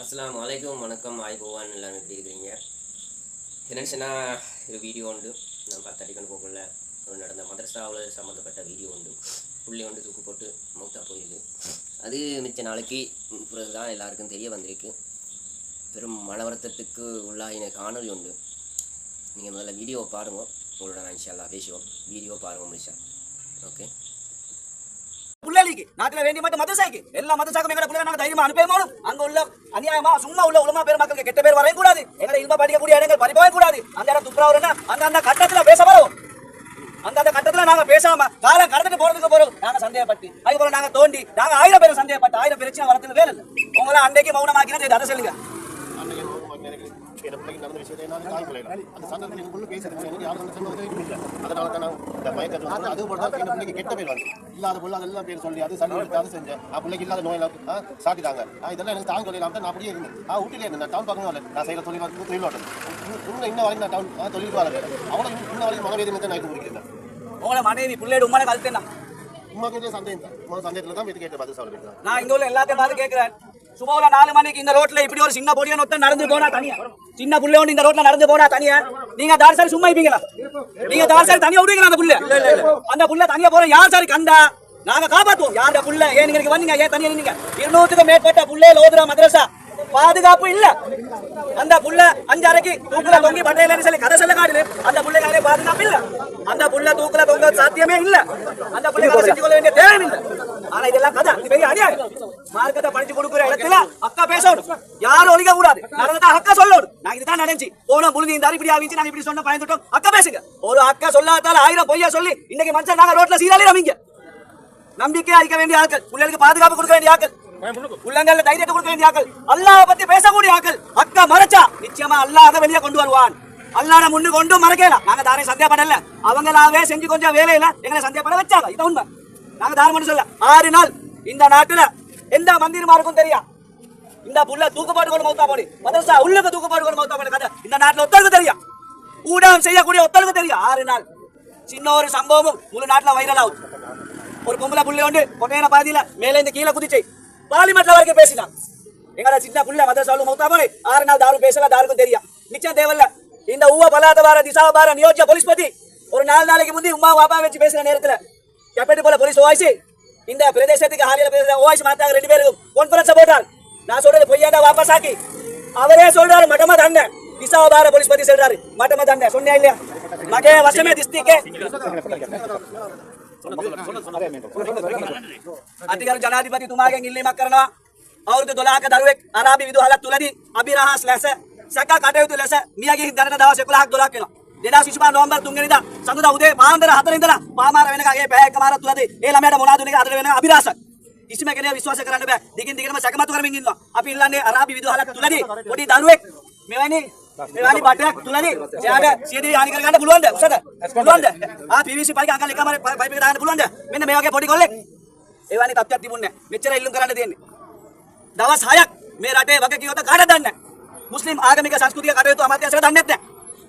அஸ்லாம் வலைக்கும் வணக்கம். ஆய்போவான் எல்லாம் எப்படி இருக்கிறீங்க? என்னன்னு சொன்னால் இது வீடியோ உண்டு. நான் பத்தடிக்கணும் போகல ஒரு நடந்த மதரசாவில் சம்மந்தப்பட்ட வீடியோ உண்டு. புள்ளி வந்து தூக்கு போட்டு மௌத்தா போயிருக்கு அது மிச்ச நாளைக்கு பிறகு தான் எல்லாருக்கும் தெரிய வந்திருக்கு. பெரும் மன வருத்தத்துக்கு உள்ளாயின காணொலி உண்டு. நீங்கள் முதல்ல வீடியோ பாருங்க. உங்களோட நான் இன்ஷால்லா பேசுவோம். வீடியோ பாருங்க முடிச்சா ஓகே? நாட்டில் வேண்டிய மட்டும் மதசாய்க்கு எல்லா மதசாக்கும் எங்களை பிள்ளைங்க நாங்கள் தைரியமா அனுப்பவே அங்க உள்ள அநியாயமா சும்மா உள்ள உலமா பேர் மக்களுக்கு கெட்ட பேர் வரையும் கூடாது. எங்களை இன்பம் படிக்கக்கூடிய இடங்கள் பறிப்பவே கூடாது. அந்த இடம் துப்புரவு அந்த அந்த கட்டத்துல பேச வரும் அந்த அந்த கட்டத்துல நாங்க பேசாம காலம் கடந்துட்டு போறதுக்கு போறோம். நாங்க சந்தேகப்பட்டு. அது நாங்கள் நாங்க தோண்டி நாங்க ஆயிரம் பேர் சந்தேகப்பட்டு. ஆயிரம் பிரச்சனை வரதுக்கு வேலை இல்லை. உங்களை அன்றைக்கு மௌனமாக்கினா சரி, அதை சொல்லுங்க. என் பிள்ளைக்கு நடந்த விஷயத்தை நான் பிள்ளைகள் அந்த சந்தர்ப்பத்தில் எனக்குள்ள பேசுறது எனக்கு யாரும் உதவி இல்லை. அதனால தான் நான் இந்த மயக்கத்தில் வந்து அது போல தான் என் பிள்ளைக்கு கெட்ட பேர் வந்து இல்லாத அதெல்லாம் பேர் சொல்லி அது சளி எடுத்து அது செஞ்சேன். ஆ பிள்ளைக்கு இல்லாத நோயெல்லாம் சாட்டிட்டாங்க இதெல்லாம் எனக்கு தாங்க சொல்லலாம் நான் அப்படியே இருந்தேன். ஆ வீட்டிலே இருந்தேன். நான் டவுன் பார்க்கணும் இல்லை நான் செய்கிற தொழில் வந்து தொழில் ஓட்டம் இன்னும் இன்ன வரைக்கும் நான் டவுன் தொழில் வர அவ்வளோ இன்ன வரைக்கும் மனவேதனை தான் நான் முடிக்கிறேன். உங்களை மனைவி பிள்ளையோட உண்மையை கழுத்தேன் உமாக்கு சந்தேகம்? தான் சந்தேகத்தில் தான் இது கேட்டு பதில் சொல்ல வேண்டியது நான் இங்க உள்ள எல்லாத்தையும் பார்த்து கேட்கிறேன் சுபோல நாலு மணிக்கு இந்த ரோட்ல இப்படி ஒரு சின்ன பொடியன் ஒருத்தன் நடந்து போனா தனியா? சின்ன புள்ள ஒன்று இந்த ரோட்ல நடந்து போனா தனியா? நீங்க தார்சாரி சும்மா இருப்பீங்களா? நீங்க தார்சாரி தனியா விடுவீங்களா அந்த புள்ள? அந்த புள்ள தனியா போற யார் சாரி கண்டா நாங்க காப்பாத்துவோம். யார் புள்ள? ஏன் நீங்க வந்தீங்க? ஏன் தனியா நின்னீங்க? இருநூத்துக்கு மேற்பட்ட புள்ளே ஓதுற மதரசா பாதுகாப்பு இல்ல. அந்த புள்ள அஞ்சரைக்கு தூக்குல தொங்கி பட்டையில சொல்லி கதை சொல்ல காட்டுது. அந்த புள்ளைக்காரே பாதுகாப்பு இல்ல. அந்த புள்ள தூக்குல தொங்க சாத்தியமே இல்ல. அந்த புள்ளை செஞ்சு கொள்ள வேண்டிய தேவை இல்ல. ஆனா இதெல்லாம் கதை இது பெரிய அநியாயம் மார்க்கத்தை படிச்சு கொடுக்குற இடத்துல அக்கா பேசணும் யாரும் ஒழிக்க கூடாது. நடந்ததா அக்கா சொல்லணும். நான் இதுதான் நடந்துச்சு. போன முழுதி இந்த இப்படி ஆகிச்சு நாங்க இப்படி சொன்ன பயந்துட்டோம். அக்கா பேசுங்க. ஒரு அக்கா சொல்லாதால ஆயிரம் பொய்யா சொல்லி இன்னைக்கு மனுஷன் நாங்க ரோட்ல சீராளி நம்பிங்க நம்பிக்கை அளிக்க வேண்டிய ஆட்கள். பிள்ளைகளுக்கு பாதுகாப்பு கொடுக்க வேண்டிய ஆட்கள். உள்ளங்கள்ல தைரியத்தை கொடுக்க வேண்டிய ஆட்கள். அல்லாஹ் பத்தி பேசக்கூடிய ஆட்கள். அக்கா மறைச்சா நிச்சயமா அல்லாஹ் அதை வெளியே கொண்டு வருவான். அல்லாஹ் முன்னு கொண்டு மறைக்கலாம் நாங்க தாரையும் சந்தேகப்படல. அவங்களாவே செஞ்சு கொஞ்சம் வேலையில எங்களை சந்தேகப்பட வச்சாங்க. இது உண்மை. நாங்க தாரம் சொல்ல. ஆறு நாள் இந்த நாட்டுல எந்த மந்திரிமாருக்கும் தெரியும் இந்த புள்ள தூக்கு கொண்டு மௌத்தா போடி. மதரசா உள்ளுக்கு தூக்கு கொண்டு மௌத்தா போடி. கதை. இந்த நாட்டுல ஒத்தருக்கு தெரியும். ஊடகம் செய்யக்கூடிய ஒத்தருக்கு தெரியும். ஆறு நாள். சின்ன ஒரு சம்பவமும் முழு நாட்டுல வைரல் ஆகுது. ஒரு பொம்பளை புள்ளை உண்டு கொட்டையான பாதியில மேல இருந்து கீழே குதிச்சு பார்லிமெண்ட்ல வரைக்கும் பேசினான் எங்கட சின்ன புள்ள மதரசாவில் மௌத்தா போடி. ஆறு நாள் தாரும் பேசல தாருக்கும் தெரியும். நிச்சயம் தேவையில்ல. இந்த ஊவ பலாத வார திசா வார நியோஜ்ய போலீஸ் பத்தி ஒரு நாலு நாளைக்கு முந்தி உமா பாப்பா வச்சு பேசுற நேரத்துல கெப்பட்டி போல போலீஸ் ஓய்ஸ் இந்த பிரதேசத்துக்கு ஹாலியில பேசுற ஓய்ஸ் மாத்தாங்க ரெண்டு பேருக்கும். கான்ஃபரன்ஸ் போட்டார் நான் சொல்றது பொய்யாண்டா வாபஸ் ஆக்கி அவரே சொல்றாரு மட்டமா தண்டை திசா பார போலீஸ் பத்தி சொல்றாரு மட்டமா தண்டை சொன்னேன் இல்லையா மகே வசமே திஸ்திக்கே අතිගරු ජනාධිපතිතුමාගෙන් ඉල්ලීමක් කරනවා අවුරුදු 12ක දරුවෙක් අරාබි විදුහලක් තුලදී අභිරහස් ලෙස සැක කටයුතු ලෙස මියගිය දැනට දවස් 11ක් 12ක් වෙනවා 2025 නොවැම්බර් 3 වෙනිදා සඳුදා උදේ පාන්දර 4 ඉඳලා පාමාර වෙනකන් ඒ පැය එකමාරක් තුලදී ඒ ළමයාට මොනවද උනේ අතර වෙන අභිරහසක් කිසිම කෙනෙක් විශ්වාස කරන්න බෑ දිගින් දිගටම සැකමතු කරමින් ඉන්නවා අපි ඉල්ලන්නේ අරාබි විදුහලක් තුලදී පොඩි දරුවෙක් මෙවැනි මෙවැනි බටයක් තුලදී එයාට සියදිවි හානි කරගන්න පුළුවන්ද උසද පුළුවන්ද ආ PVC පයික අකල් එකමාර පයිප් එක දාන්න පුළුවන්ද මෙන්න මේ වගේ පොඩි කොල්ලෙක් එවැනි තත්ත්වයක් තිබුණේ නැහැ මෙච්චර ඉල්ලුම් කරන්න තියෙන්නේ දවස් 6ක් මේ රටේ වගේ කියොත කාටද දන්නේ නැහැ. මුස්ලිම් ආගමික සංස්කෘතික කටයුතු අමාත්‍යාංශයට දන්නේ නැහැ.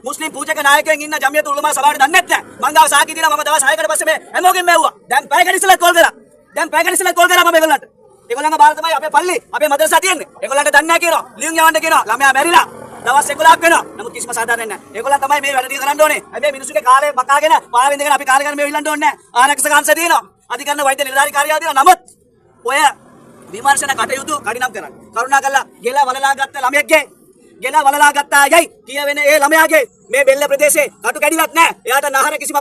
මුස්ලිම් පූජක නායකයන් ඉන්න ජමියතුල් උලමා සභාවට දන්නේ නැහැ. මං ගාව සාකි දීලා මම දවස් 6කට පස්සේ මේ හැමෝගෙම මෙව්වා. දැන් පැයකට ඉස්සෙල්ලා කෝල් කරා. දැන් පැයකට ඉස්සෙල්ලා කෝල් කරා මම ඒගොල්ලන්ට. ඒගොල්ලන්ගේ බාර තමයි අපේ පල්ලි අපේ මදරසා තියෙන්නේ. ඒගොල්ලන්ට දන්නේ නැහැ කියනවා. ලියුම් යවන්න කියනවා. ළමයා මැරිලා. දවස් 11ක් වෙනවා. නමුත් කිසිම සාධාරණයක් නැහැ. ඒගොල්ලන් තමයි මේ වැඩ ටික කරන්න ඕනේ. හැබැයි මිනිස්සුගේ කාලේ බකාගෙන පාරෙන් ඉඳගෙන අපි කාලේ ගන්න මේ විලන්න ඕනේ නැහැ. ආරක්ෂක අංශ තියෙනවා. අධිකරණ වෛද්‍ය නිලධාරී කාර්යාලය තියෙනවා. නමුත් ඔය විමර්ශන කටයුතු කඩිනම් කරන්න. කරුණා කළා ගෙල වලලා ගත්ත ළමයෙක්ගේ ගෙල වලලා ගත්තා යයි කියවෙන ඒ ළමයාගේ මේ බෙල්ල ප්‍රදේශේ කටු කැඩිලත් නැහැ. එයාට නහර කිසිම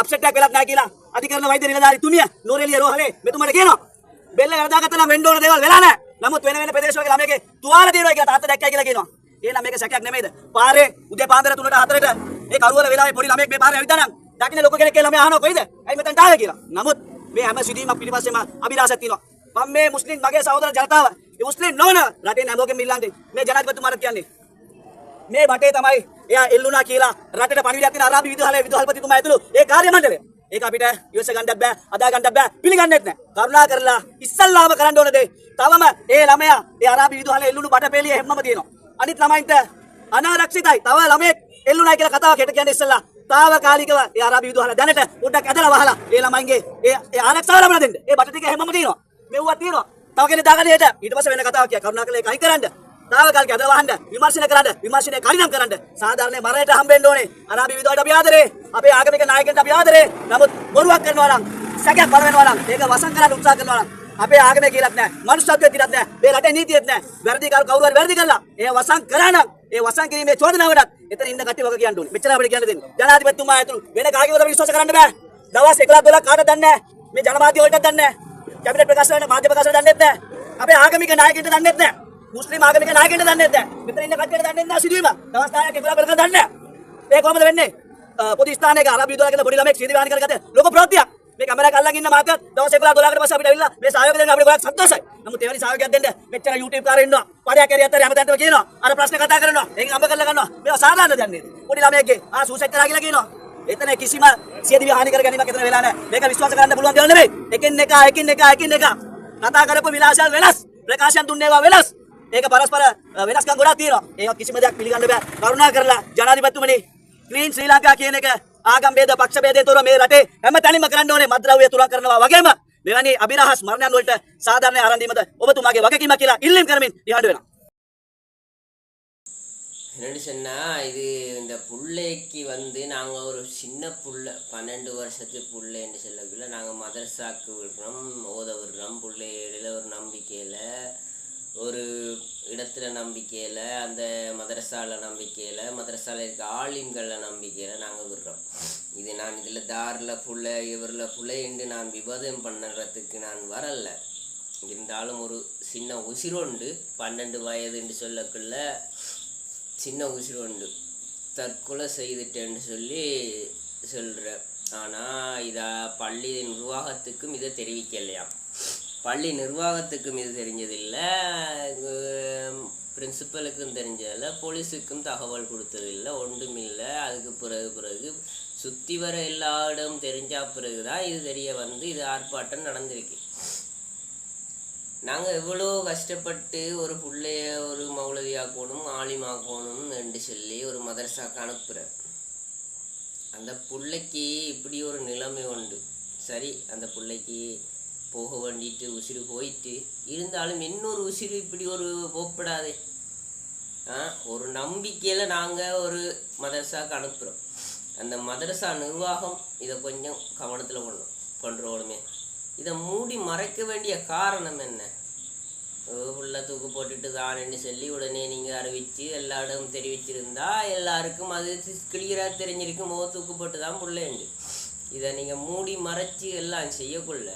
අප්සෙට් එකක් වෙලත් නැහැ කියලා අධිකරණ වෛද්‍ය නිලධාරී තුමිය නෝරෙලිය රෝහලේ මෙතුමාට කියනවා. බෙල්ල වැරදාගත්ත නම් වෙන්න ඕන දේවල් වෙලා නැහැ. නමුත් වෙන වෙන ප්‍රදේශවල ළමයෙක්ගේ තුවාල තියෙනවා කියලා තාත්තා දැක්කයි කියලා කියනවා. එහෙනම් මේක සැකයක් නෙමෙයිද? පාරේ උදේ පාන්දර 3ට 4ට මේ කරුවල වෙලාවේ පොඩි ළමයෙක් මේ පාරේ ඇවිත් නම් දකින්න ලොකු කෙනෙක් කියලා ළමයා අහනවා කොයිද? ඇයි මෙතනට ආවේ කියලා. නමුත් මේ හැම සිදුවීමක් පිටිපස්සෙම අභිලාෂයක් තියෙනවා. මම මේ මුස්ලිම් මගේ සහෝදර ජනතාව මේ මුස්ලිම් නොවන රටේ හැමෝගෙම ඉල්ලන්නේ මේ ජනාධිපතිතුමාට කියන්නේ මේ වටේ තමයි එයා එල්ලුණා කියලා රටට පණිවිඩයක් දෙන අරාබි විදුහලේ විදුහල්පතිතුමා ඇතුළු ඒ කාර්ය මණ්ඩලය. ඒක අපිට ඉවස ගන්නත් බෑ අදා ගන්නත් බෑ පිළිගන්නෙත් නෑ. කරුණා කරලා ඉස්සල්ලාම කරන්න ඕන දේ. තවම ඒ ළමයා ඒ අරාබි විදුහලේ එල්ලුණු බටපෙළිය හැමම තියෙනවා. අනිත් ළමයින්ට අනාරක්ෂිතයි. තව ළමයෙක් එල්ලුණා කියලා කතාවක් හෙට කියන්නේ ඉස්සල්ලා. తాවකාලිකව ඒ අරාබි විදුහල දැනට පොඩ්ඩක් ඇදලා වහලා ඒ ළමයින්ගේ ඒ ඒ ආරක්ෂාව ලබා දෙන්න. ඒ බට ටික හැමම තියෙනවා. මෙව්වක් තියෙනවා. තව කෙනෙක් දාගන්න හෙට. ඊට පස්සේ වෙන කතාවක් කිය. කරුණාකරලා ඒක අයින් කරන්න. තාවකල් ගැද වහන්න විමර්ශනය කරන්න විමර්ශනය කඩිනම් කරන්න. සාධාරණය මරණයට හම්බෙන්න ඕනේ. අනාපි විදුවට අපි ආදරේ. අපේ ආගමික නායකයන්ට අපි ආදරේ. නමුත් බොරුවක් කරනවා නම් සැකයක් පළ වෙනවා නම් ඒක වසන් කරන්න උත්සාහ කරනවා නම් අපේ ආගමේ කියලාත් නැහැ මනුෂ්‍යත්වයේ කියලාත් නැහැ මේ රටේ නීතියෙත් නැහැ. වැරදි කරු කවුරු හරි වැරදි කළා. ඒ වසන් කරා නම් ඒ වසන් කිරීමේ චෝදනාවටත් එතන ඉන්න කට්ටිය වග කියන්න ඕනේ. මෙච්චර අපිට කියන්න දෙන්න. ජනාධිපතිතුමා ඇතුළු වෙන කාගේවත් අපි විශ්වාස කරන්න බෑ. දවස් 11 12 කාටද දන්නේ නැහැ. මේ ජනමාධ්‍ය වලට දන්නේ නැහැ. කැබිනට් ප්‍රකාශ වලට මාධ්‍ය ප්‍රකාශ වලට දන්නේ නැහැ. අපේ ආගමික නායකයන්ට දන්නේ නැහැ. මුස්ලිම් ආගමික නායකයන්ට දන්නේ නැහැ මෙතන ඉන්න කට්ටියට දන්නේ නැහැ සිදුවීම. දවස් 10ක් 11 බලක දන්නේ නැහැ. ඒ කොහොමද වෙන්නේ? අ, පොදු ස්ථානයක අරබි යුද්ධවල කියන පොඩි ළමෙක් සීදී වාහන කරගත්තේ. ලෝක ප්‍රවෘත්තියක්. මේ කැමරාවක් අල්ලන් ඉන්න මාත්‍යත් දවස් 11 12කට පස්සේ අපිට ඇවිල්ලා මේ සහයෝගය දෙන්න අපිට ගොඩක් සතුටුයි නමුත් එවැනි සහයෝගයක් දෙන්න මෙච්චර YouTube කාරේ ඉන්නවා. පරයක් ඇරියත් ඇරි හැමතැනම කියනවා. අර ප්‍රශ්න කතා කරනවා. එයින් අඹ කරලා ගන්නවා. මේවා සාධාරණ දන්නේ පොඩි ළමයෙක්ගේ ආ සූසයිඩ් කරා කියලා කියනවා. එතන කිසිම සියදිවි හානි කර ගැනීමක් එතන වෙලා නැහැ. මේක විශ්වාස කරන්න පුළුවන් දේවල් නෙමෙයි එකින් එක එකින් එක එකින් එක. කතා කරපු විලාසයන් වෙනස්. ප්‍රකාශයන් දුන්නේ ඒවා වෙනස්. ඒක පරස්පර වෙනස්කම් ගොඩක් තියෙනවා. ඒවත් කිසිම දෙයක් පිළිගන්න බෑ. කරුණා කරලා ජනාධිපතිතුමනි, ක්ලීන් ශ්‍රී ලංකා කියන එක ආගම් ભેද පක්ෂ ભેදේ තොර මේ රටේ හැම තැනම කරන්න ඕනේ මද්ද්‍රව්‍ය තුලං කරනවා වගේම මෙවැනි අභිරහස් මරණයන් වලට සාධාරණ ආරම්භ දීමද ඔබතුමාගේ වගකීමක් කියලා ඉල්ලීම් කරමින් නිහඬ වෙනවා. என்னென்னு சொன்னால் இது இந்த பிள்ளைக்கு வந்து நாங்கள் ஒரு சின்ன புள்ள பன்னெண்டு வருஷத்து பிள்ளைன்னு சொல்லக்குள்ள நாங்கள் மதரசாக்கு விடுறோம் ஓத விடுறோம் பிள்ளையில ஒரு நம்பிக்கையில் ஒரு இடத்துல நம்பிக்கையில் அந்த மதரசால நம்பிக்கையில் மதரசாவில் இருக்க ஆலிம்களில் நம்பிக்கையில் நாங்கள் விடுறோம். இது நான் இதில் தாரில் ஃபுல்ல இவரில் புள்ளைன்னு நான் விவாதம் பண்ணுறதுக்கு நான் வரல. இருந்தாலும் ஒரு சின்ன உசிரோண்டு பன்னெண்டு வயதுன்னு சொல்லக்குள்ள சின்ன உசிரோண்டு உண்டு தற்கொலை செய்துட்டேன்னு சொல்லி சொல்கிறேன் ஆனால் இதை பள்ளியின் நிர்வாகத்துக்கும் இதை தெரிவிக்கலையாம். பள்ளி நிர்வாகத்துக்கும் இது தெரிஞ்சதில்லை. பிரின்சிபலுக்கும் தெரிஞ்சதில்லை. போலீஸுக்கும் தகவல் கொடுத்ததில்லை. ஒன்றுமில்லை. அதுக்கு பிறகு பிறகு சுற்றி வர எல்லா இடம் தெரிஞ்சா பிறகு தான் இது தெரிய வந்து இது ஆர்ப்பாட்டம் நடந்திருக்கு. நாங்கள் எவ்வளோ கஷ்டப்பட்டு ஒரு பிள்ளைய ஒரு மௌலவியாக்கணும் ஆலிமாக்கணும் என்று சொல்லி ஒரு மதரசாக்கு அனுப்புகிறேன் அந்த புள்ளைக்கு இப்படி ஒரு நிலைமை உண்டு. சரி அந்த புள்ளைக்கு போக வேண்டிட்டு உசிறு போயிட்டு இருந்தாலும் இன்னொரு உசிறு இப்படி ஒரு போப்படாதே. ஆ ஒரு நம்பிக்கையில் நாங்கள் ஒரு மதரசாவுக்கு அனுப்புகிறோம் அந்த மதரசா நிர்வாகம் இதை கொஞ்சம் கவனத்தில் பண்ணணும் பண்ணுறோடுமே இதை மூடி மறைக்க வேண்டிய காரணம் என்ன? உள்ள தூக்கு போட்டுட்டு தானேன்னு சொல்லி உடனே நீங்கள் அறிவித்து எல்லா இடமும் தெரிவிச்சிருந்தா எல்லாருக்கும் அது கிளியராக தெரிஞ்சிருக்கும். ஓ தூக்கு போட்டு தான் புள்ளேண்டு இதை நீங்கள் மூடி மறைச்சி எல்லாம் செய்யக்குள்ள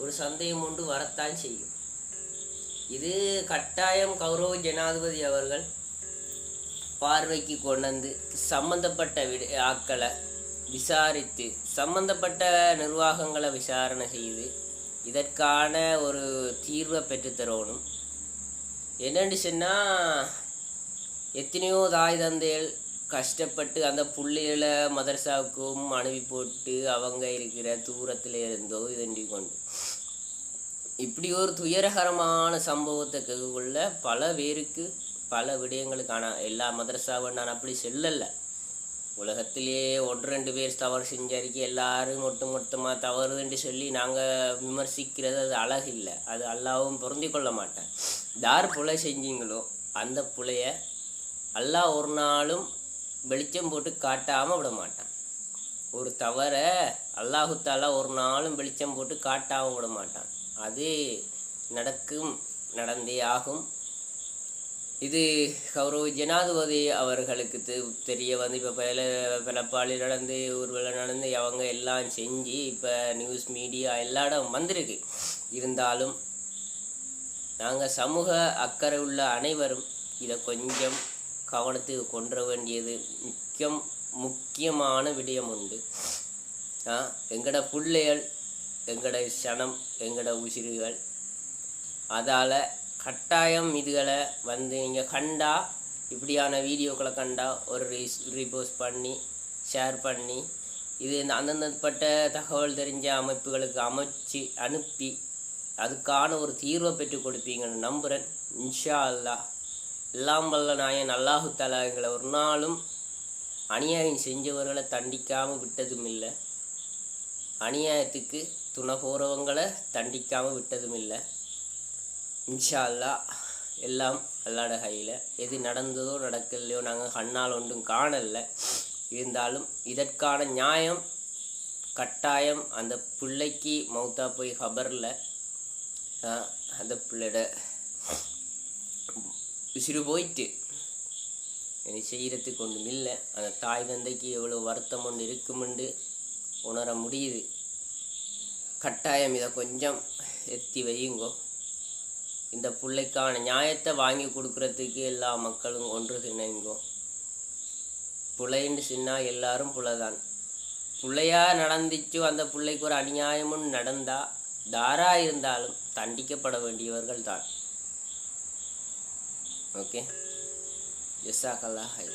ஒரு சந்தேகம் உண்டு வரத்தான் செய்யும். இது கட்டாயம் கௌரவ ஜனாதிபதி அவர்கள் பார்வைக்கு கொண்டு வந்து சம்பந்தப்பட்ட விட ஆட்களை விசாரித்து சம்பந்தப்பட்ட நிர்வாகங்களை விசாரணை செய்து இதற்கான ஒரு தீர்வை பெற்றுத்தரணும் என்னென்னு சொன்னால் எத்தனையோ தாய் தந்தைகள் கஷ்டப்பட்டு அந்த புள்ளைகளை மதரசாவுக்கும் அனுப்பி போட்டு அவங்க இருக்கிற தூரத்தில் இருந்தோ இதன்றி கொண்டு. இப்படி ஒரு துயரகரமான சம்பவத்தை கேட்கக்குள்ள பல பேருக்கு பல விடயங்களுக்கான எல்லா மதரசாவும் நான் அப்படி சொல்லலை. உலகத்திலேயே ஒன்று ரெண்டு பேர் தவறு செஞ்சாருக்கு எல்லாரும் ஒட்டு மொத்தமாக தவறுன்னு சொல்லி நாங்கள் விமர்சிக்கிறது அது அழகில்லை. அது அல்லாவும் பொருந்தி கொள்ள மாட்டேன் யார் புலை செஞ்சீங்களோ அந்த புலைய அல்லாஹ் ஒரு நாளும் வெளிச்சம் போட்டு காட்டாமல் விட மாட்டான். ஒரு தவறை அல்லாஹுத்தாலா ஒரு நாளும் வெளிச்சம் போட்டு காட்டாமல் விட மாட்டான். அது நடக்கும் நடந்தே ஆகும். இது கௌரவ ஜனாதிபதி அவர்களுக்கு தெரிய வந்து இப்போ பல பிளப்பாளி நடந்து ஊர்வலம் நடந்து அவங்க எல்லாம் செஞ்சு இப்போ நியூஸ் மீடியா எல்லா இடம் வந்திருக்கு. இருந்தாலும் நாங்கள் சமூக அக்கறை உள்ள அனைவரும் இதை கொஞ்சம் கவனத்துக்கு கொண்டு வேண்டியது முக்கியம் முக்கியமான விடயம் உண்டு. எங்களோட எங்கட பிள்ளைகள் எங்கட சனம் எங்களோட உசிறுகள். அதால் கட்டாயம் இதுகளை வந்து நீங்கள் கண்டா இப்படியான வீடியோக்களை கண்டா ஒரு ரீஸ் ரீபோஸ்ட் பண்ணி ஷேர் பண்ணி இது இந்த அந்தந்தப்பட்ட தகவல் தெரிஞ்ச அமைப்புகளுக்கு அமைச்சு அனுப்பி அதுக்கான ஒரு தீர்வை பெற்றுக் கொடுப்பீங்கன்னு நம்புகிறேன் இன்ஷா அல்லா எல்லாம் வல்ல நாயன் அல்லாஹு தலா எங்களை ஒரு நாளும் அநியாயம் செஞ்சவர்களை தண்டிக்காமல் விட்டதும் இல்லை. அநியாயத்துக்கு துணை போகிறவங்களை தண்டிக்காமல் விட்டதும் இல்லை இன்ஷா எல்லாம் அல்லாட கையில். எது நடந்ததோ நடக்கலையோ நாங்கள் கண்ணால் ஒன்றும் காணலை. இருந்தாலும் இதற்கான நியாயம் கட்டாயம் அந்த பிள்ளைக்கு மௌத்தா போய் ஹபரில் அந்த பிள்ளையோட விசிறு போயிட்டு. இனி செய்கிறதுக்கு ஒன்றும் இல்லை அந்த தாய் தந்தைக்கு எவ்வளோ வருத்தம் ஒன்று இருக்குமெண்டு உணர முடியுது. கட்டாயம் இதை கொஞ்சம் எத்தி வையுங்கோ. இந்த பிள்ளைக்கான நியாயத்தை வாங்கி கொடுக்கறதுக்கு எல்லா மக்களும் ஒன்று இணைங்கோ புலைன்னு சின்னா எல்லாரும் புலைதான். புள்ளையா நடந்துச்சு அந்த பிள்ளைக்கு ஒரு அநியாயமும் நடந்தா தாரா இருந்தாலும் தண்டிக்கப்பட வேண்டியவர்கள் தான் ஓகே? ஜெசாக்கல்லா ஹை